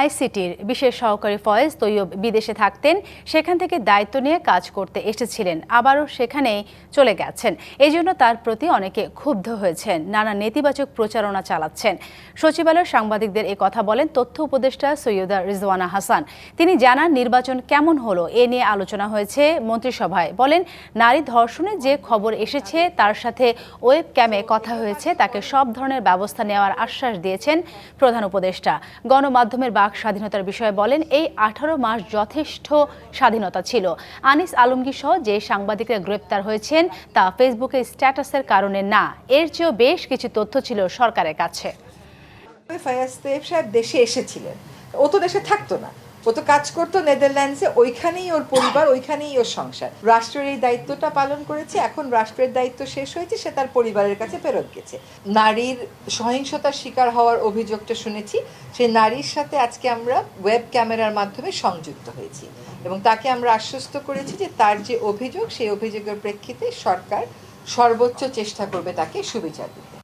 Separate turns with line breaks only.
আইসিটির বিশেষ সহকারী ফয়েজ তৈয়ব বিদেশে থাকতেন, সেখান থেকে দায়িত্ব নিয়ে কাজ করতে এসেছিলেন, আবারও সেখানেই চলে গেছেন। এই জন্য তার প্রতি অনেকে ক্ষুব্ধ হয়েছেন, নানা নেতিবাচক প্রচারণা চালাচ্ছেন। সচিবালয়ের সাংবাদিকদের এ কথা বলেন তথ্য উপদেষ্টা সৈয়দা রিজওয়ানা হাসান। তিনি জানান, নির্বাচন কেমন হলো এ নিয়ে আলোচনা হয়েছে মন্ত্রিসভায়। বলেন, নারী ধর্ষণে যে খবর এসেছে, তার সাথে ওয়েব ক্যামে কথা হয়েছে, তাকে সব ধরনের ব্যবস্থা নেওয়ার আশ্বাস দিয়েছেন প্রধান উপদেষ্টা। গণমাধ্যমের বাক স্বাধীনতার বিষয়ে বলেন, এই আঠারো মাস যথেষ্ট স্বাধীনতা ছিল। আনিস আলমগীর সহ যে সাংবাদিকরা গ্রেপ্তার হয়েছেন, তা ফেসবুকে স্ট্যাটাসের কারণে না। এর চেয়েও বেশ কিছু তথ্য ছিল সরকারের কাছে।
দেশে এসেছিলেন। ও তো দেশে থাকতো না। ও তো কাজ করতো নেদারল্যান্ডসে, ওইখানেই ওর পরিবার, ওইখানেই ওর সংসার। রাষ্ট্রের এই দায়িত্বটা পালন করেছে, এখন রাষ্ট্রের দায়িত্ব শেষ হয়েছে, সে তার পরিবারের কাছে ফেরত গেছে। নারীর সহিংসতার শিকার হওয়ার অভিযোগটা শুনেছি সেই নারীর সাথে আজকে আমরা ওয়েব ক্যামেরার মাধ্যমে সংযুক্ত হয়েছি। এবং তাকে আমরা আশ্বস্ত করেছি যে তার যে অভিযোগ, সেই অভিযোগের প্রেক্ষিতে সরকার সর্বোচ্চ চেষ্টা করবে তাকে সুবিচার দিতে।